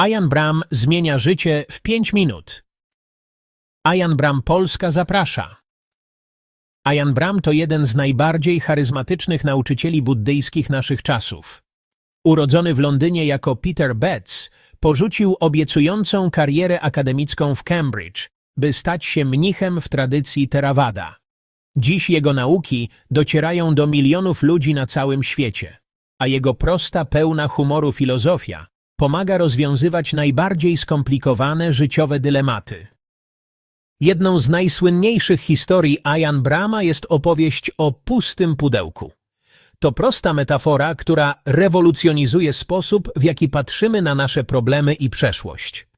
Ayan Bram zmienia życie w 5 minut. Ayan Bram Polska zaprasza. Ayan Bram to jeden z najbardziej charyzmatycznych nauczycieli buddyjskich naszych czasów. Urodzony w Londynie jako Peter Betts, porzucił obiecującą karierę akademicką w Cambridge, by stać się mnichem w tradycji Theravada. Dziś jego nauki docierają do milionów ludzi na całym świecie, a jego prosta, pełna humoru filozofia pomaga rozwiązywać najbardziej skomplikowane życiowe dylematy. Jedną z najsłynniejszych historii Ayan Brama jest opowieść o pustym pudełku. To prosta metafora, która rewolucjonizuje sposób, w jaki patrzymy na nasze problemy i przeszłość.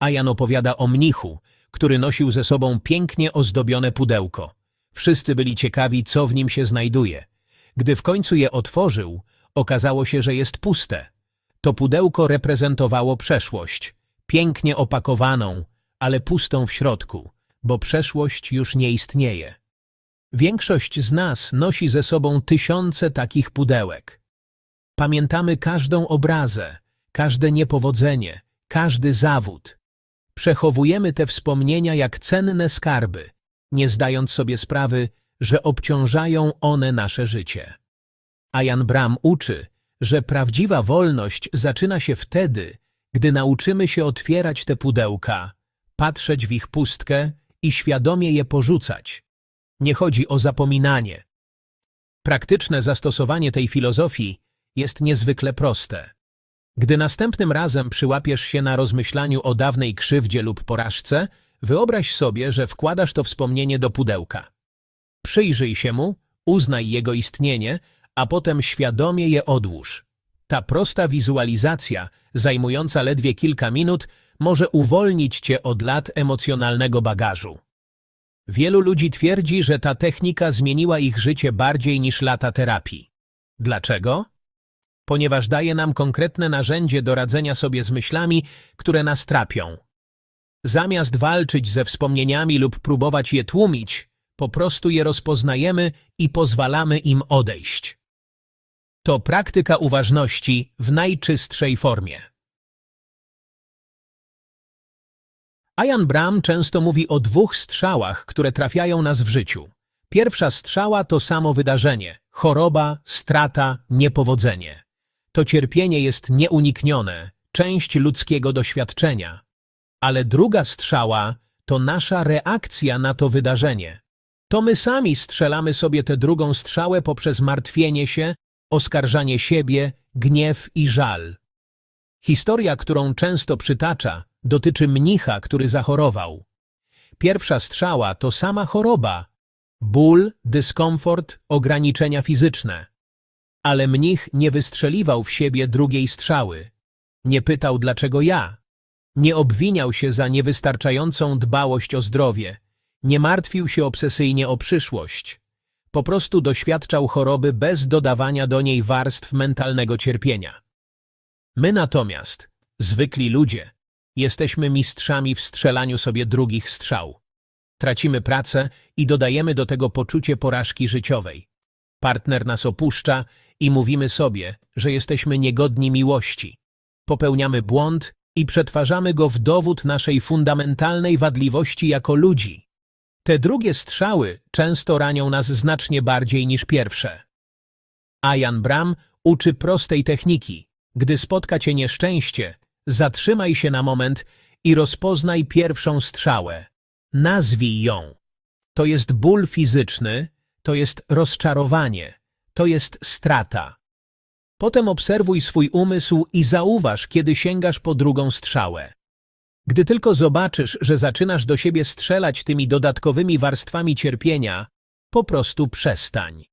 Ayan opowiada o mnichu, który nosił ze sobą pięknie ozdobione pudełko. Wszyscy byli ciekawi, co w nim się znajduje. Gdy w końcu je otworzył, okazało się, że jest puste. To pudełko reprezentowało przeszłość, pięknie opakowaną, ale pustą w środku, bo przeszłość już nie istnieje. Większość z nas nosi ze sobą tysiące takich pudełek. Pamiętamy każdą obrazę, każde niepowodzenie, każdy zawód. Przechowujemy te wspomnienia jak cenne skarby, nie zdając sobie sprawy, że obciążają one nasze życie. A Jan Bram uczy, że prawdziwa wolność zaczyna się wtedy, gdy nauczymy się otwierać te pudełka, patrzeć w ich pustkę i świadomie je porzucać. Nie chodzi o zapominanie. Praktyczne zastosowanie tej filozofii jest niezwykle proste. Gdy następnym razem przyłapiesz się na rozmyślaniu o dawnej krzywdzie lub porażce, wyobraź sobie, że wkładasz to wspomnienie do pudełka. Przyjrzyj się mu, uznaj jego istnienie, a potem świadomie je odłóż. Ta prosta wizualizacja, zajmująca ledwie kilka minut, może uwolnić cię od lat emocjonalnego bagażu. Wielu ludzi twierdzi, że ta technika zmieniła ich życie bardziej niż lata terapii. Dlaczego? Ponieważ daje nam konkretne narzędzie do radzenia sobie z myślami, które nas trapią. Zamiast walczyć ze wspomnieniami lub próbować je tłumić, po prostu je rozpoznajemy i pozwalamy im odejść. To praktyka uważności w najczystszej formie. Ayan Bram często mówi o dwóch strzałach, które trafiają nas w życiu. Pierwsza strzała to samo wydarzenie – choroba, strata, niepowodzenie. To cierpienie jest nieuniknione, część ludzkiego doświadczenia. Ale druga strzała to nasza reakcja na to wydarzenie. To my sami strzelamy sobie tę drugą strzałę poprzez martwienie się, oskarżanie siebie, gniew i żal. Historia, którą często przytacza, dotyczy mnicha, który zachorował. Pierwsza strzała to sama choroba. Ból, dyskomfort, ograniczenia fizyczne. Ale mnich nie wystrzeliwał w siebie drugiej strzały. Nie pytał, dlaczego ja. Nie obwiniał się za niewystarczającą dbałość o zdrowie. Nie martwił się obsesyjnie o przyszłość. Po prostu doświadczał choroby bez dodawania do niej warstw mentalnego cierpienia. My natomiast, zwykli ludzie, jesteśmy mistrzami w strzelaniu sobie drugich strzał. Tracimy pracę i dodajemy do tego poczucie porażki życiowej. Partner nas opuszcza i mówimy sobie, że jesteśmy niegodni miłości. Popełniamy błąd i przetwarzamy go w dowód naszej fundamentalnej wadliwości jako ludzi. Te drugie strzały często ranią nas znacznie bardziej niż pierwsze. Ayan Bram uczy prostej techniki. Gdy spotka cię nieszczęście, zatrzymaj się na moment i rozpoznaj pierwszą strzałę. Nazwij ją. To jest ból fizyczny, to jest rozczarowanie, to jest strata. Potem obserwuj swój umysł i zauważ, kiedy sięgasz po drugą strzałę. Gdy tylko zobaczysz, że zaczynasz do siebie strzelać tymi dodatkowymi warstwami cierpienia, po prostu przestań.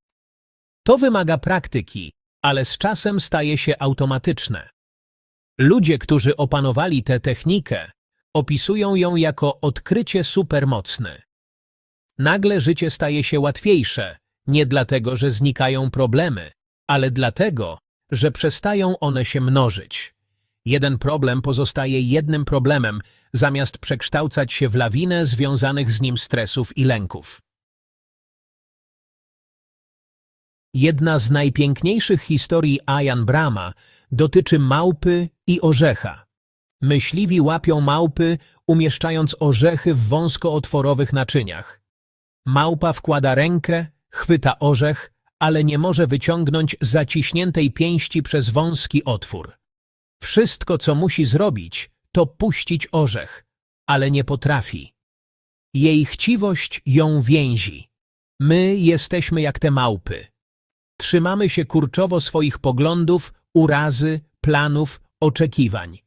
To wymaga praktyki, ale z czasem staje się automatyczne. Ludzie, którzy opanowali tę technikę, opisują ją jako odkrycie supermocne. Nagle życie staje się łatwiejsze, nie dlatego, że znikają problemy, ale dlatego, że przestają one się mnożyć. Jeden problem pozostaje jednym problemem, zamiast przekształcać się w lawinę związanych z nim stresów i lęków. Jedna z najpiękniejszych historii Ayan Brama dotyczy małpy i orzecha. Myśliwi łapią małpy, umieszczając orzechy w wąskootworowych naczyniach. Małpa wkłada rękę, chwyta orzech, ale nie może wyciągnąć zaciśniętej pięści przez wąski otwór. Wszystko, co musi zrobić, to puścić orzech, ale nie potrafi. Jej chciwość ją więzi. My jesteśmy jak te małpy. Trzymamy się kurczowo swoich poglądów, urazy, planów, oczekiwań.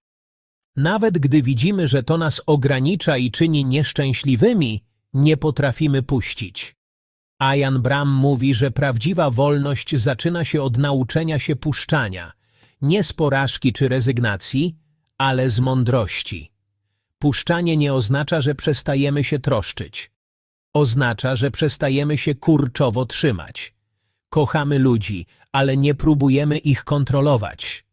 Nawet gdy widzimy, że to nas ogranicza i czyni nieszczęśliwymi, nie potrafimy puścić. Ayan Bram mówi, że prawdziwa wolność zaczyna się od nauczenia się puszczania, nie z porażki czy rezygnacji, ale z mądrości. Puszczanie nie oznacza, że przestajemy się troszczyć. Oznacza, że przestajemy się kurczowo trzymać. Kochamy ludzi, ale nie próbujemy ich kontrolować.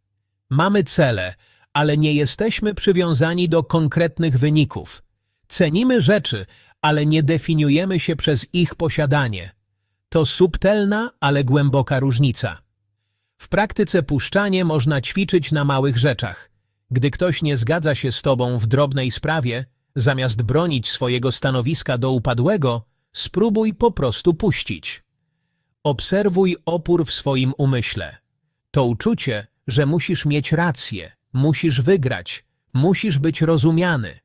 Mamy cele, ale nie jesteśmy przywiązani do konkretnych wyników. Cenimy rzeczy, ale nie definiujemy się przez ich posiadanie. To subtelna, ale głęboka różnica. W praktyce puszczanie można ćwiczyć na małych rzeczach. Gdy ktoś nie zgadza się z tobą w drobnej sprawie, zamiast bronić swojego stanowiska do upadłego, spróbuj po prostu puścić. Obserwuj opór w swoim umyśle. To uczucie, że musisz mieć rację, musisz wygrać, musisz być rozumiany,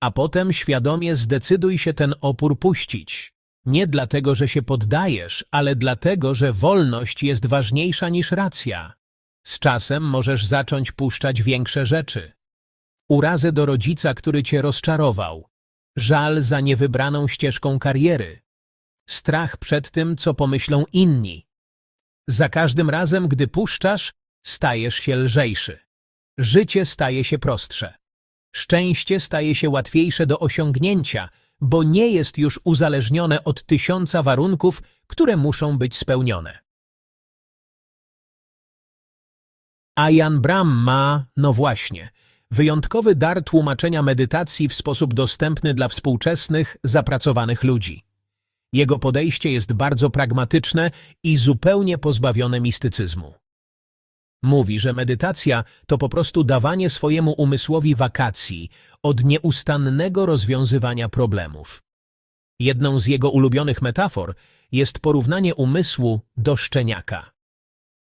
a potem świadomie zdecyduj się ten opór puścić. Nie dlatego, że się poddajesz, ale dlatego, że wolność jest ważniejsza niż racja. Z czasem możesz zacząć puszczać większe rzeczy. Urazę do rodzica, który cię rozczarował, żal za niewybraną ścieżką kariery, strach przed tym, co pomyślą inni. Za każdym razem, gdy puszczasz, stajesz się lżejszy. Życie staje się prostsze. Szczęście staje się łatwiejsze do osiągnięcia, bo nie jest już uzależnione od tysiąca warunków, które muszą być spełnione. A Jan Bram ma, no właśnie, wyjątkowy dar tłumaczenia medytacji w sposób dostępny dla współczesnych, zapracowanych ludzi. Jego podejście jest bardzo pragmatyczne i zupełnie pozbawione mistycyzmu. Mówi, że medytacja to po prostu dawanie swojemu umysłowi wakacji od nieustannego rozwiązywania problemów. Jedną z jego ulubionych metafor jest porównanie umysłu do szczeniaka.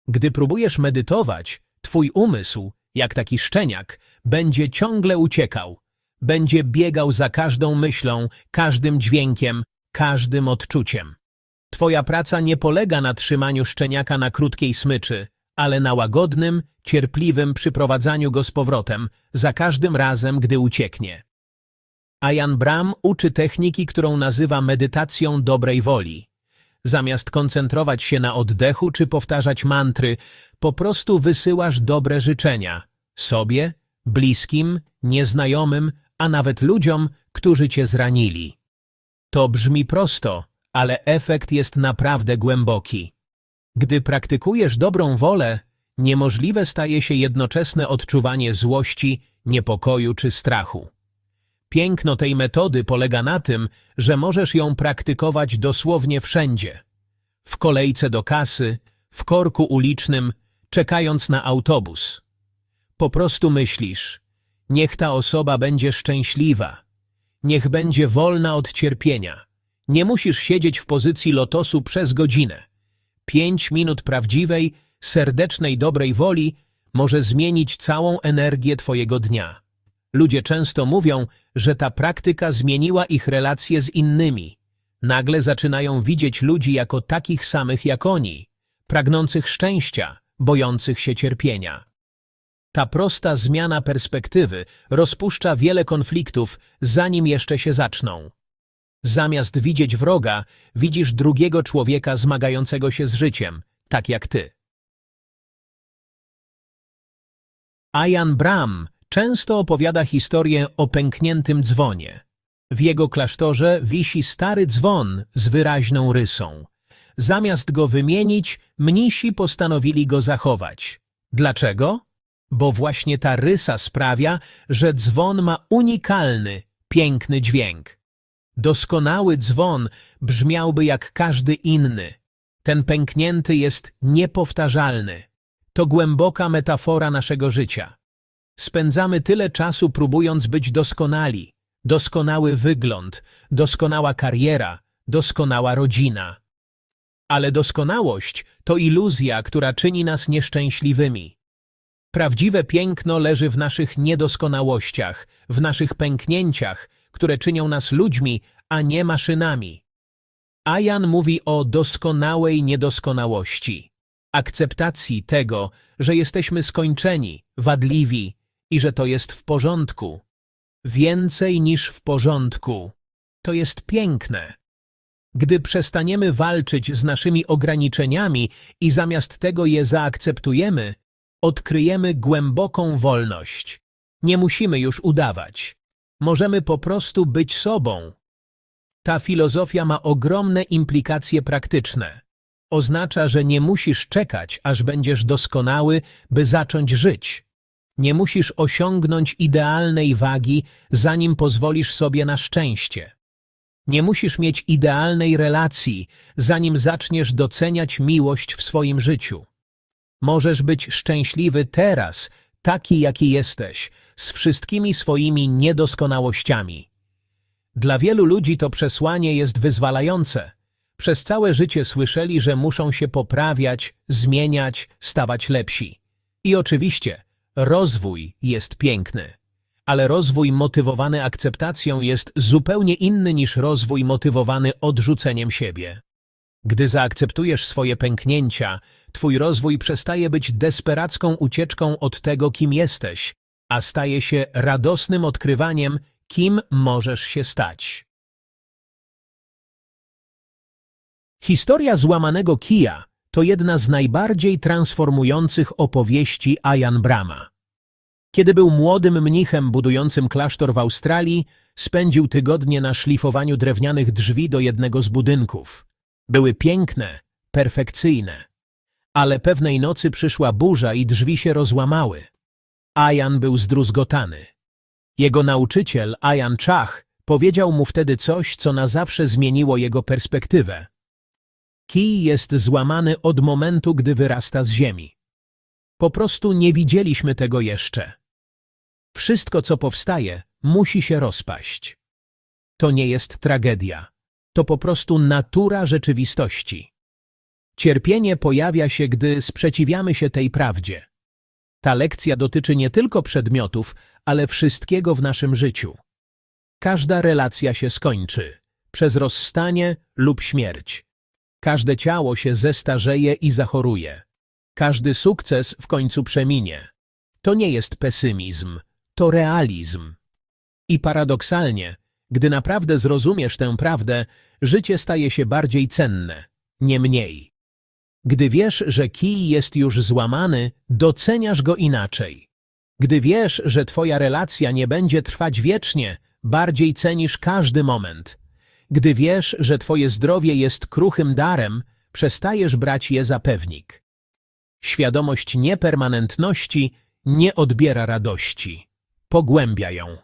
Gdy próbujesz medytować, twój umysł, jak taki szczeniak, będzie ciągle uciekał, będzie biegał za każdą myślą, każdym dźwiękiem, każdym odczuciem. Twoja praca nie polega na trzymaniu szczeniaka na krótkiej smyczy, ale na łagodnym, cierpliwym przyprowadzaniu go z powrotem, za każdym razem, gdy ucieknie. Ayan Bram uczy techniki, którą nazywa medytacją dobrej woli. Zamiast koncentrować się na oddechu czy powtarzać mantry, po prostu wysyłasz dobre życzenia sobie, bliskim, nieznajomym, a nawet ludziom, którzy cię zranili. To brzmi prosto, ale efekt jest naprawdę głęboki. Gdy praktykujesz dobrą wolę, niemożliwe staje się jednoczesne odczuwanie złości, niepokoju czy strachu. Piękno tej metody polega na tym, że możesz ją praktykować dosłownie wszędzie. W kolejce do kasy, w korku ulicznym, czekając na autobus. Po prostu myślisz, niech ta osoba będzie szczęśliwa, niech będzie wolna od cierpienia. Nie musisz siedzieć w pozycji lotosu przez godzinę. Pięć minut prawdziwej, serdecznej dobrej woli może zmienić całą energię Twojego dnia. Ludzie często mówią, że ta praktyka zmieniła ich relacje z innymi. Nagle zaczynają widzieć ludzi jako takich samych jak oni, pragnących szczęścia, bojących się cierpienia. Ta prosta zmiana perspektywy rozpuszcza wiele konfliktów, zanim jeszcze się zaczną. Zamiast widzieć wroga, widzisz drugiego człowieka zmagającego się z życiem, tak jak ty. Ayan Bram często opowiada historię o pękniętym dzwonie. W jego klasztorze wisi stary dzwon z wyraźną rysą. Zamiast go wymienić, mnisi postanowili go zachować. Dlaczego? Bo właśnie ta rysa sprawia, że dzwon ma unikalny, piękny dźwięk. Doskonały dzwon brzmiałby jak każdy inny. Ten pęknięty jest niepowtarzalny. To głęboka metafora naszego życia. Spędzamy tyle czasu próbując być doskonali. Doskonały wygląd, doskonała kariera, doskonała rodzina. Ale doskonałość to iluzja, która czyni nas nieszczęśliwymi. Prawdziwe piękno leży w naszych niedoskonałościach, w naszych pęknięciach, które czynią nas ludźmi, a nie maszynami. Ajan mówi o doskonałej niedoskonałości, akceptacji tego, że jesteśmy skończeni, wadliwi i że to jest w porządku. Więcej niż w porządku. To jest piękne. Gdy przestaniemy walczyć z naszymi ograniczeniami i zamiast tego je zaakceptujemy, odkryjemy głęboką wolność. Nie musimy już udawać. Możemy po prostu być sobą. Ta filozofia ma ogromne implikacje praktyczne. Oznacza, że nie musisz czekać, aż będziesz doskonały, by zacząć żyć. Nie musisz osiągnąć idealnej wagi, zanim pozwolisz sobie na szczęście. Nie musisz mieć idealnej relacji, zanim zaczniesz doceniać miłość w swoim życiu. Możesz być szczęśliwy teraz, taki jaki jesteś, z wszystkimi swoimi niedoskonałościami. Dla wielu ludzi to przesłanie jest wyzwalające. Przez całe życie słyszeli, że muszą się poprawiać, zmieniać, stawać lepsi. I oczywiście, rozwój jest piękny. Ale rozwój motywowany akceptacją jest zupełnie inny niż rozwój motywowany odrzuceniem siebie. Gdy zaakceptujesz swoje pęknięcia, twój rozwój przestaje być desperacką ucieczką od tego, kim jesteś, a staje się radosnym odkrywaniem, kim możesz się stać. Historia złamanego kija to jedna z najbardziej transformujących opowieści Ayan Brama. Kiedy był młodym mnichem budującym klasztor w Australii, spędził tygodnie na szlifowaniu drewnianych drzwi do jednego z budynków. Były piękne, perfekcyjne. Ale pewnej nocy przyszła burza i drzwi się rozłamały. Ajan był zdruzgotany. Jego nauczyciel, Ajan Czach, powiedział mu wtedy coś, co na zawsze zmieniło jego perspektywę. Kij jest złamany od momentu, gdy wyrasta z ziemi. Po prostu nie widzieliśmy tego jeszcze. Wszystko, co powstaje, musi się rozpaść. To nie jest tragedia. To po prostu natura rzeczywistości. Cierpienie pojawia się, gdy sprzeciwiamy się tej prawdzie. Ta lekcja dotyczy nie tylko przedmiotów, ale wszystkiego w naszym życiu. Każda relacja się skończy przez rozstanie lub śmierć. Każde ciało się zestarzeje i zachoruje. Każdy sukces w końcu przeminie. To nie jest pesymizm, to realizm. I paradoksalnie, gdy naprawdę zrozumiesz tę prawdę, życie staje się bardziej cenne, nie mniej. Gdy wiesz, że kij jest już złamany, doceniasz go inaczej. Gdy wiesz, że twoja relacja nie będzie trwać wiecznie, bardziej cenisz każdy moment. Gdy wiesz, że twoje zdrowie jest kruchym darem, przestajesz brać je za pewnik. Świadomość niepermanentności nie odbiera radości. Pogłębia ją.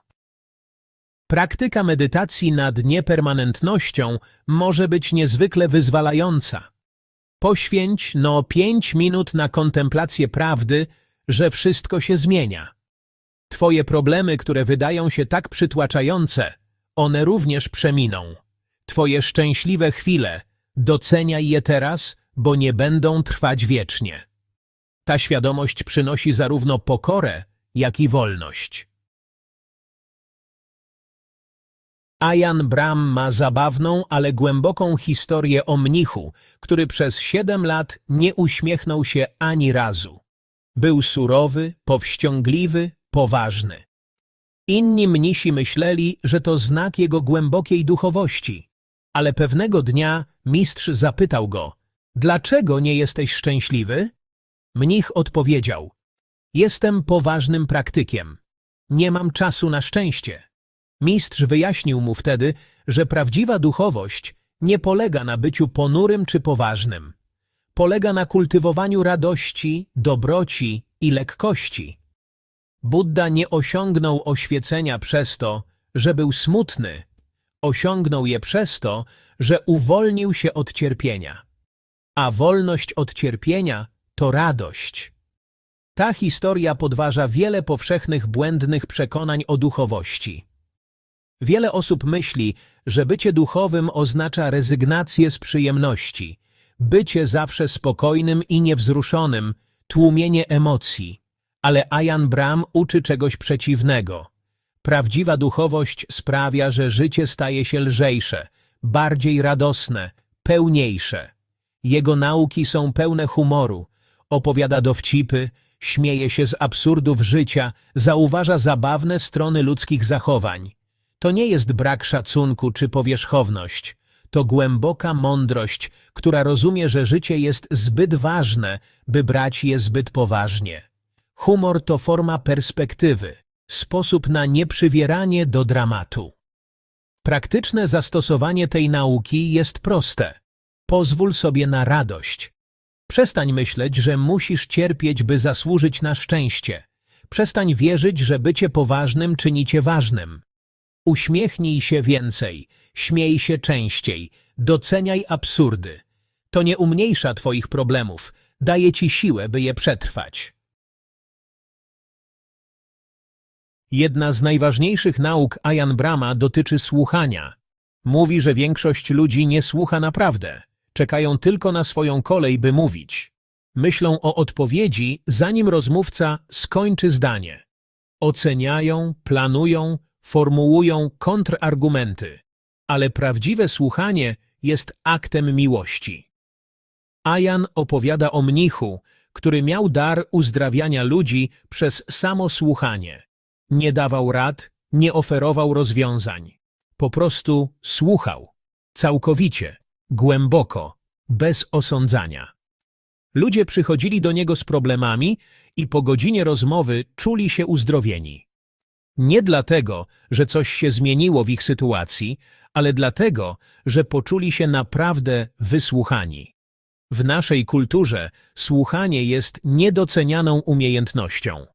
Praktyka medytacji nad niepermanentnością może być niezwykle wyzwalająca. Poświęć no pięć minut na kontemplację prawdy, że wszystko się zmienia. Twoje problemy, które wydają się tak przytłaczające, one również przeminą. Twoje szczęśliwe chwile, doceniaj je teraz, bo nie będą trwać wiecznie. Ta świadomość przynosi zarówno pokorę, jak i wolność. Ayan Bram ma zabawną, ale głęboką historię o mnichu, który przez siedem lat nie uśmiechnął się ani razu. Był surowy, powściągliwy, poważny. Inni mnisi myśleli, że to znak jego głębokiej duchowości, ale pewnego dnia mistrz zapytał go, dlaczego nie jesteś szczęśliwy? Mnich odpowiedział, jestem poważnym praktykiem. Nie mam czasu na szczęście. Mistrz wyjaśnił mu wtedy, że prawdziwa duchowość nie polega na byciu ponurym czy poważnym. Polega na kultywowaniu radości, dobroci i lekkości. Buddha nie osiągnął oświecenia przez to, że był smutny. Osiągnął je przez to, że uwolnił się od cierpienia. A wolność od cierpienia to radość. Ta historia podważa wiele powszechnych błędnych przekonań o duchowości. Wiele osób myśli, że bycie duchowym oznacza rezygnację z przyjemności, bycie zawsze spokojnym i niewzruszonym, tłumienie emocji. Ale Ayan Bram uczy czegoś przeciwnego. Prawdziwa duchowość sprawia, że życie staje się lżejsze, bardziej radosne, pełniejsze. Jego nauki są pełne humoru, opowiada dowcipy, śmieje się z absurdów życia, zauważa zabawne strony ludzkich zachowań. To nie jest brak szacunku czy powierzchowność. To głęboka mądrość, która rozumie, że życie jest zbyt ważne, by brać je zbyt poważnie. Humor to forma perspektywy, sposób na nieprzywieranie do dramatu. Praktyczne zastosowanie tej nauki jest proste. Pozwól sobie na radość. Przestań myśleć, że musisz cierpieć, by zasłużyć na szczęście. Przestań wierzyć, że bycie poważnym czyni cię ważnym. Uśmiechnij się więcej, śmiej się częściej, doceniaj absurdy. To nie umniejsza twoich problemów, daje ci siłę, by je przetrwać. Jedna z najważniejszych nauk Ayan Brama dotyczy słuchania. Mówi, że większość ludzi nie słucha naprawdę. Czekają tylko na swoją kolej, by mówić. Myślą o odpowiedzi, zanim rozmówca skończy zdanie. Oceniają, planują, formułują kontrargumenty. Ale prawdziwe słuchanie jest aktem miłości. Ajan opowiada o mnichu, który miał dar uzdrawiania ludzi przez samo słuchanie. Nie dawał rad, nie oferował rozwiązań. Po prostu słuchał. Całkowicie, głęboko, bez osądzania. Ludzie przychodzili do niego z problemami i po godzinie rozmowy czuli się uzdrowieni. Nie dlatego, że coś się zmieniło w ich sytuacji, ale dlatego, że poczuli się naprawdę wysłuchani. W naszej kulturze słuchanie jest niedocenianą umiejętnością.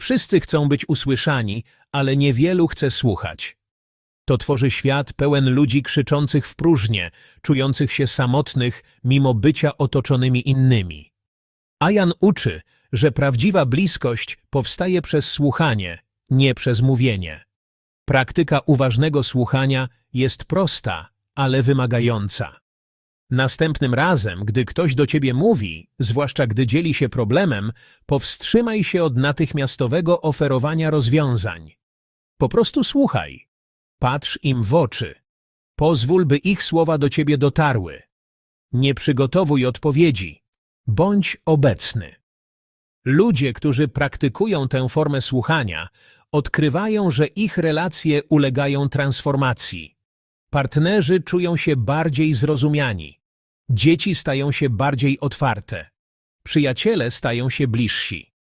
Wszyscy chcą być usłyszani, ale niewielu chce słuchać. To tworzy świat pełen ludzi krzyczących w próżnię, czujących się samotnych mimo bycia otoczonymi innymi. Ajan uczy, że prawdziwa bliskość powstaje przez słuchanie, nie przez mówienie. Praktyka uważnego słuchania jest prosta, ale wymagająca. Następnym razem, gdy ktoś do ciebie mówi, zwłaszcza gdy dzieli się problemem, powstrzymaj się od natychmiastowego oferowania rozwiązań. Po prostu słuchaj. Patrz im w oczy. Pozwól, by ich słowa do ciebie dotarły. Nie przygotowuj odpowiedzi. Bądź obecny. Ludzie, którzy praktykują tę formę słuchania, odkrywają, że ich relacje ulegają transformacji. Partnerzy czują się bardziej zrozumiani. Dzieci stają się bardziej otwarte. Przyjaciele stają się bliżsi.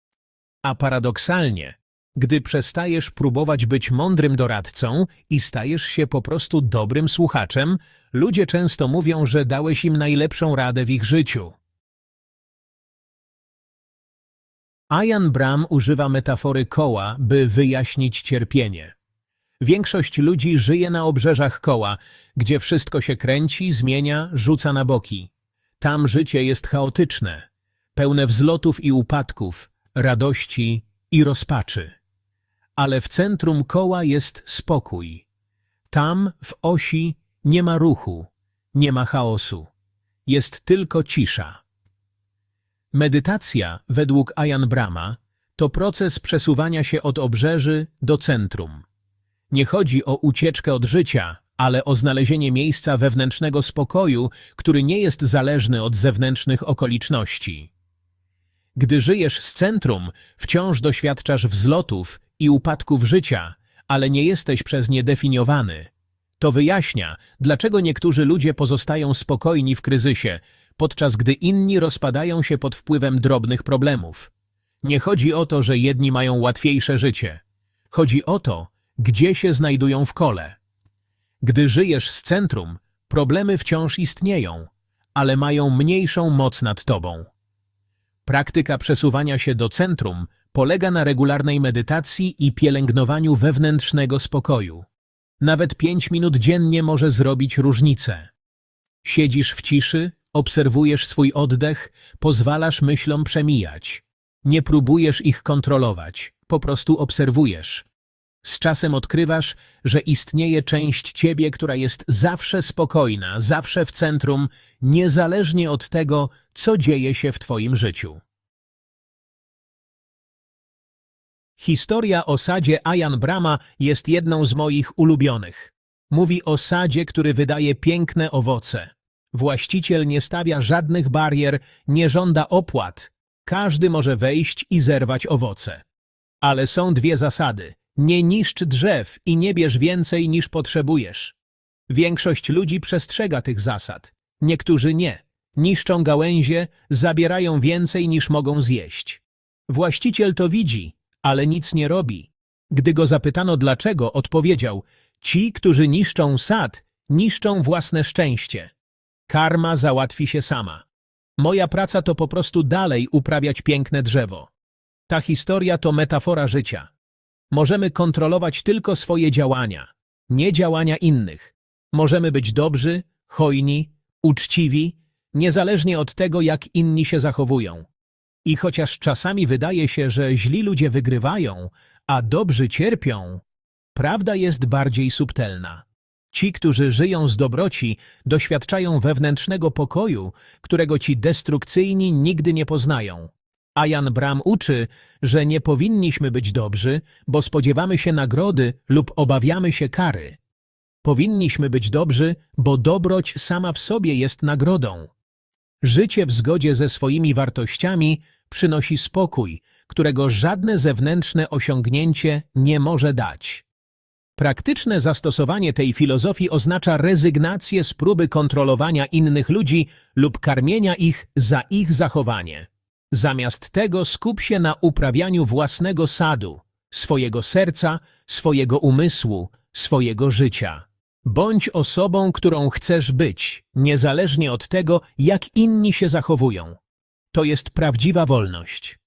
A paradoksalnie, gdy przestajesz próbować być mądrym doradcą i stajesz się po prostu dobrym słuchaczem, ludzie często mówią, że dałeś im najlepszą radę w ich życiu. Ayan Bram używa metafory koła, by wyjaśnić cierpienie. Większość ludzi żyje na obrzeżach koła, gdzie wszystko się kręci, zmienia, rzuca na boki. Tam życie jest chaotyczne, pełne wzlotów i upadków, radości i rozpaczy. Ale w centrum koła jest spokój. Tam, w osi, nie ma ruchu, nie ma chaosu. Jest tylko cisza. Medytacja, według Ayan Brama, to proces przesuwania się od obrzeży do centrum. Nie chodzi o ucieczkę od życia, ale o znalezienie miejsca wewnętrznego spokoju, który nie jest zależny od zewnętrznych okoliczności. Gdy żyjesz z centrum, wciąż doświadczasz wzlotów i upadków życia, ale nie jesteś przez nie definiowany. To wyjaśnia, dlaczego niektórzy ludzie pozostają spokojni w kryzysie, podczas gdy inni rozpadają się pod wpływem drobnych problemów. Nie chodzi o to, że jedni mają łatwiejsze życie. Chodzi o to, gdzie się znajdują w kole. Gdy żyjesz z centrum, problemy wciąż istnieją, ale mają mniejszą moc nad tobą. Praktyka przesuwania się do centrum polega na regularnej medytacji i pielęgnowaniu wewnętrznego spokoju. Nawet pięć minut dziennie może zrobić różnicę. Siedzisz w ciszy, obserwujesz swój oddech, pozwalasz myślom przemijać. Nie próbujesz ich kontrolować, po prostu obserwujesz. Z czasem odkrywasz, że istnieje część ciebie, która jest zawsze spokojna, zawsze w centrum, niezależnie od tego, co dzieje się w twoim życiu. Historia o sadzie Ayan Brama jest jedną z moich ulubionych. Mówi o sadzie, który wydaje piękne owoce. Właściciel nie stawia żadnych barier, nie żąda opłat. Każdy może wejść i zerwać owoce. Ale są dwie zasady. Nie niszcz drzew i nie bierz więcej niż potrzebujesz. Większość ludzi przestrzega tych zasad. Niektórzy nie. Niszczą gałęzie, zabierają więcej niż mogą zjeść. Właściciel to widzi, ale nic nie robi. Gdy go zapytano dlaczego, odpowiedział: Ci, którzy niszczą sad, niszczą własne szczęście. Karma załatwi się sama. Moja praca to po prostu dalej uprawiać piękne drzewo. Ta historia to metafora życia. Możemy kontrolować tylko swoje działania, nie działania innych. Możemy być dobrzy, hojni, uczciwi, niezależnie od tego, jak inni się zachowują. I chociaż czasami wydaje się, że źli ludzie wygrywają, a dobrzy cierpią, prawda jest bardziej subtelna. Ci, którzy żyją z dobroci, doświadczają wewnętrznego pokoju, którego ci destrukcyjni nigdy nie poznają. A Jan Bram uczy, że nie powinniśmy być dobrzy, bo spodziewamy się nagrody lub obawiamy się kary. Powinniśmy być dobrzy, bo dobroć sama w sobie jest nagrodą. Życie w zgodzie ze swoimi wartościami przynosi spokój, którego żadne zewnętrzne osiągnięcie nie może dać. Praktyczne zastosowanie tej filozofii oznacza rezygnację z próby kontrolowania innych ludzi lub karmienia ich za ich zachowanie. Zamiast tego skup się na uprawianiu własnego sadu, swojego serca, swojego umysłu, swojego życia. Bądź osobą, którą chcesz być, niezależnie od tego, jak inni się zachowują. To jest prawdziwa wolność.